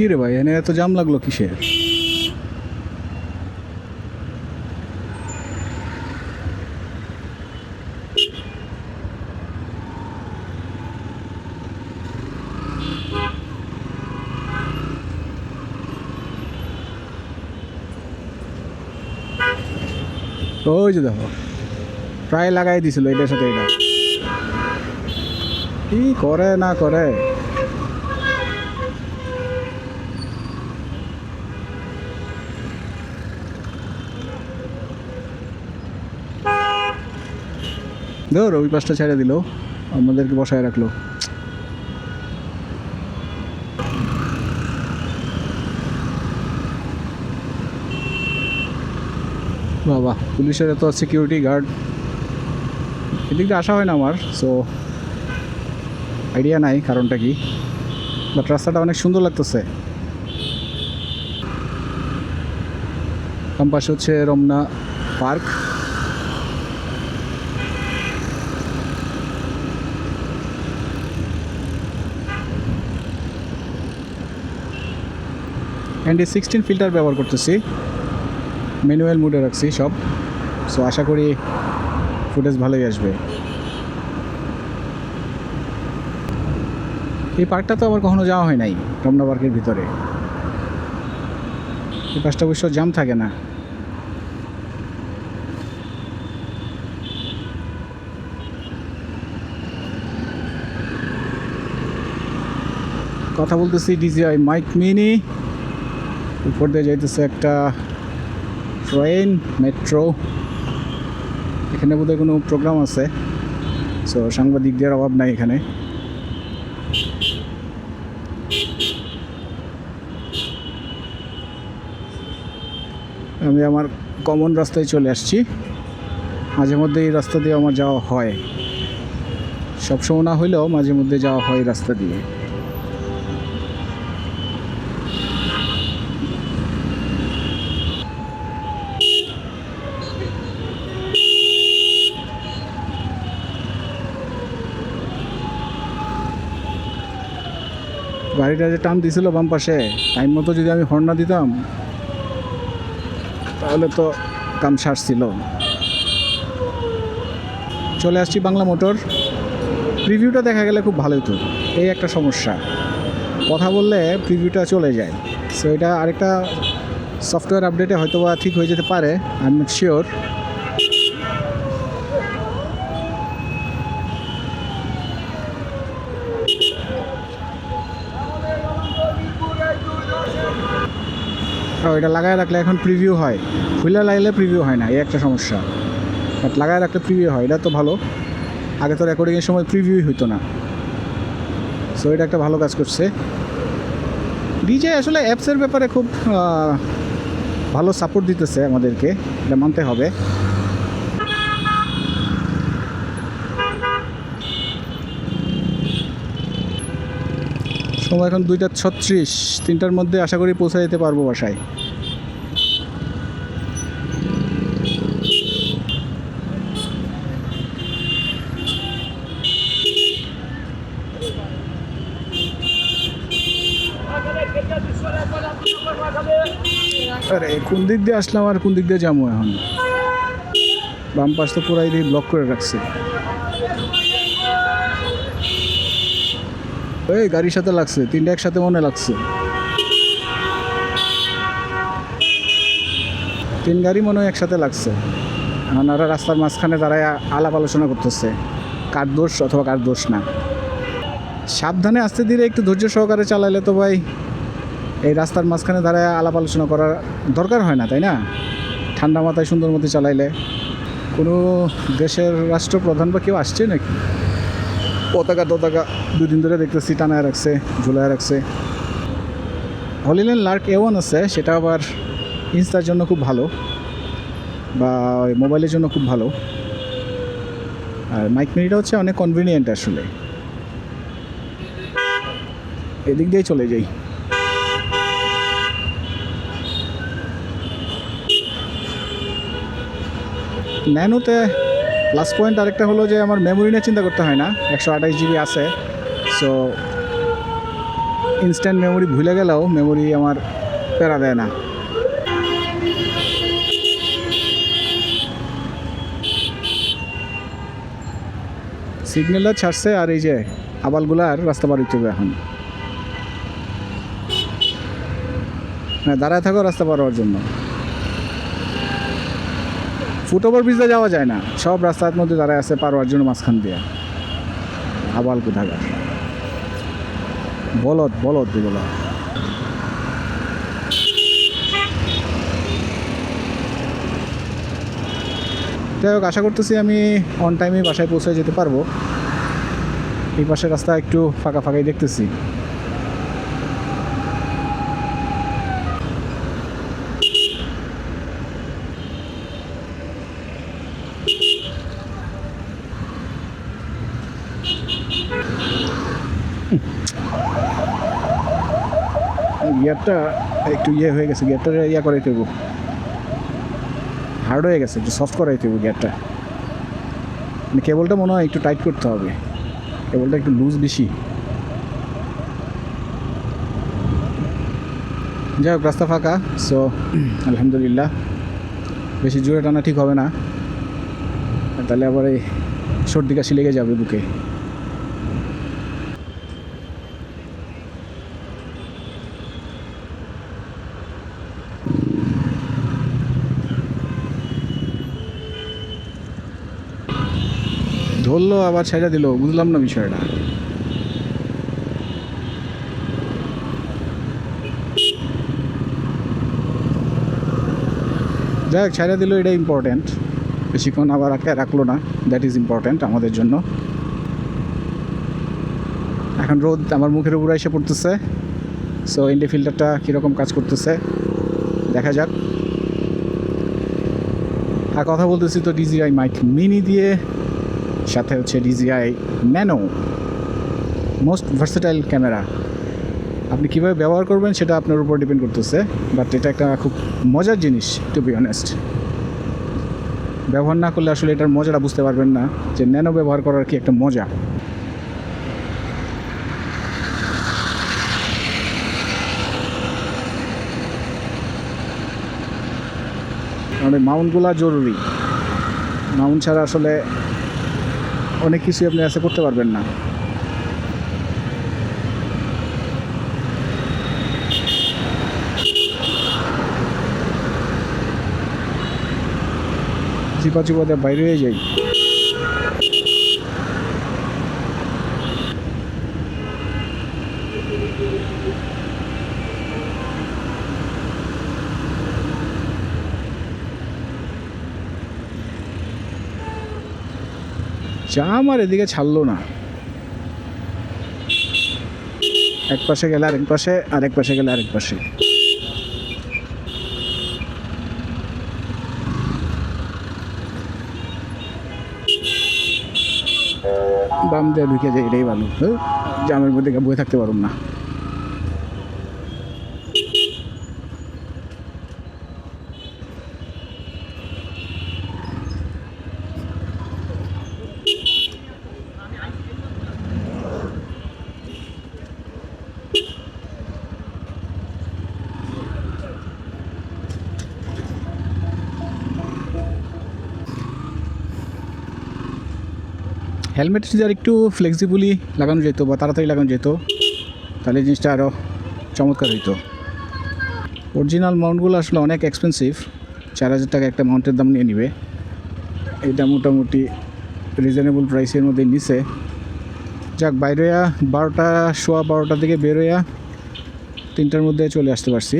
কি রে ভাই? এনে এত জাম লাগল কিসের ওই যে দেখো, প্রায় লাগাই দিছিল এটার সাথে এটা। কি করে না করে? ধর, ওই পাশটা ছেড়ে দিল। আমাদেরকে বসায় রাখল। বাবা, পুলিশের এত সিকিউরিটি গার্ড এদিক দিয়ে আসা হয় না আমার সো আইডিয়া নাই, কারণটা কি? বাট রাস্তাটা অনেক সুন্দর লাগতেছে। বাম পাশে হচ্ছে রমনা পার্ক। এই সিক্সটিন ফিল্টার ব্যবহার করতেছি। ম্যানুয়াল মুডে রাখছি সব। সো আশা করি ফুটেজ ভালোই আসবে। এই পার্কটা তো আবার কখনো যাওয়া হয় নাই, রমনা পার্কের ভিতরে। এই পাশটা অবশ্য জাম থাকে না। কথা বলতেছি ডিজিআই মাইক মিনি উপর দিয়ে যাইতেছে একটা ট্রেন, মেট্রো। এখানে বোধহয় কোনো প্রোগ্রাম আছে। সো সাংবাদিকদের অভাব নাই এখানে। আমি আমার কমন রাস্তায় চলে আসছি। মাঝে মধ্যে এই রাস্তা দিয়ে আমার যাওয়া হয়। সবসময় না হইলেও মাঝে মধ্যে যাওয়া হয় রাস্তা দিয়ে। গাড়িটা যে টান দিছিল বাম পাশে টাইম মতো যদি আমি হর্ন না দিতাম, তাহলে তো কাম সারছিল। চলে আসছি বাংলা মোটর। প্রিভিউটা দেখা গেলে খুব ভালোই তো এই একটা সমস্যা। কথা বললে প্রিভিউটা চলে যায়। সো এটা আরেকটা সফটওয়্যার আপডেটে হয়তো বা ঠিক হয়ে যেতে পারে আই এম নট শিওর ও এটা লাগায় রাখলে এখন প্রিভিউ হয়। হুইলার লাগলে প্রিভিউ হয় না, এই একটা সমস্যা। বাট লাগায় রাখলে প্রিভিউ হয়, এটা তো ভালো। আগে তো রেকর্ডিংয়ের সময় প্রিভিউই হইতো না। সো এটা একটা ভালো কাজ করছে। ডিজে আসলে অ্যাপসের ব্যাপারে খুব ভালো সাপোর্ট দিতেছে আমাদেরকে, এটা মানতে হবে। সময় এখন দুইটা ছত্রিশ। তিনটার মধ্যে আশা করি পৌঁছে যেতে পারব বাসায়। আরে, কোন দিক দিয়ে আসলাম আর কোন দিক দিয়ে যাব এখন? বাম পাশ তো পুরাই দিয়ে ব্লক করে রাখছে। এই গাড়ির সাথে লাগছে, তিনটা একসাথে মনে লাগছে। তিন গাড়ি মনে হয় একসাথে লাগছে। ওরা রাস্তার মাঝখানে দাঁড়ায় আলাপ আলোচনা করতেছে। কার দোষ অথবা কার দোষ না। সাবধানে আসতে দিলে একটু ধৈর্য সহকারে চালালে তো ভাই, এই রাস্তার মাঝখানে দাঁড়ায় আলাপ আলোচনা করার দরকার হয় না, তাই না? ঠান্ডা মাথায় সুন্দর মতো চালাইলে। কোনো দেশের রাষ্ট্রপ্রধান বা কেউ আসছে নাকি? পতাকা টতাকা দুদিন ধরে দেখতেছি, টানায় রাখছে, ঝুলায় রাখছে। হলিল্যান্ড লার্ক এ ওয়ান আছে, সেটা আবার ইনস্টার জন্য খুব ভালো, বা মোবাইলের জন্য খুব ভালো। আর মাইক মিনিটা হচ্ছে অনেক কনভিনিয়েন্ট আসলে। এদিক দিয়েই চলে যাই। ন্যানোতে প্লাস পয়েন্ট আরেকটা হলো যে আমার মেমোরি নিয়ে চিন্তা করতে হয় না। একশো আঠাশ জিবি আছে। সো ইনস্ট্যান্ট মেমোরি ভুলে গেলেও মেমোরি আমার প্যারা দেয় না। সিগন্যালটা ছাড়ছে আর এই যে আবালগুলার রাস্তা পার হইতে হবে এখন। হ্যাঁ দাঁড়ায় থাকো, রাস্তা পার হওয়ার জন্য। ফুটওভার ব্রিজে যাওয়া যায় না। সব রাস্তার মধ্যে দাঁড়ায় আছে পার হওয়ার জন্য মাঝখান দিয়ে। আবাল কোথাকার। বলদ বলদ এগুলো যাই হোক, আশা করতেছি আমি অন টাইমে বাসায় পৌঁছে যেতে পারব। এই পাশের রাস্তা একটু ফাঁকা ফাঁকাই দেখতেছি। গিয়ারটা একটু ইয়ে হয়ে গেছে, গিয়ারটা ইয়া করাইতে হইব। হার্ড হয়ে গেছে, একটু সফট করাইতে হইব গিয়ারটা। মানে কেবলটা মনে হয় একটু টাইট করতে হবে। কেবলটা একটু লুজ বেশি। যাই হোক, রাস্তা ফাঁকা সো আলহামদুলিল্লাহ। বেশি জোরে টানা ঠিক হবে না। তাহলে আবার এই সর্দি কাশি লেগে যাবে বুকে। ধরলো আবার ছেড়ে দিল। বুঝলাম না বিষয়টা। যাই হোক ছেড়ে দিল এটা ইম্পর্ট্যান্ট বেশিক্ষণ আবার আটকে রাখল না। দ্যাট ইজ ইম্পর্ট্যান্ট আমাদের জন্য। এখন রোদ আমার মুখের উপরে এসে পড়তেছে। সো ইন্ডি ফিল্টারটা কীরকম কাজ করতেছে, দেখা যাক। আর কথা বলতেছি তো ডিজিআই মাইক মিনি দিয়ে। সাথে হচ্ছে DJI nano most versatile camera আপনি কীভাবে ব্যবহার করবেন সেটা আপনার উপর ডিপেন্ড করতেছে বাট এটা একটা খুব মজার জিনিস টু বি অনেস্ট ব্যবহার না করলে আসলে এটার মজাটা বুঝতে পারবেন না, যে ন্যানো ব্যবহার করার কি একটা মজা। এই মাউন্টগুলা জরুরি। মাউন্ট ছাড়া আসলে অনেক কিছুই আপনি এসে করতে পারবেন না। চিপা চিপাতে বাইরে হয়ে যাই। চা আর এদিকে ছাড়লো না। এক পাশে গেলে আরেক পাশে আরেক পাশে গেলে আরেক পাশে। বাম দিয়ে ঢুকে যায় এটাই ভালো হ্যাঁ? জামের মধ্যে বয়ে থাকতে পারুম না। হেলমেট যদি আর একটু ফ্লেক্সিবলি লাগানো যেত বা তাড়াতাড়ি লাগানো যেত, তাহলে জিনিসটা আরও চমৎকার হইতো। অরিজিনাল মাউন্টগুলো আসলে অনেক এক্সপেন্সিভ চার হাজার টাকা একটা মাউন্টের দাম নিয়ে নিবে। এটা মোটামুটি রিজনেবল প্রাইসের মধ্যে নিছে। যাক বাইরেয়া বারোটা, সোয়া বারোটার দিকে বেরোয়া তিনটার মধ্যে চলে আসতে পারছি।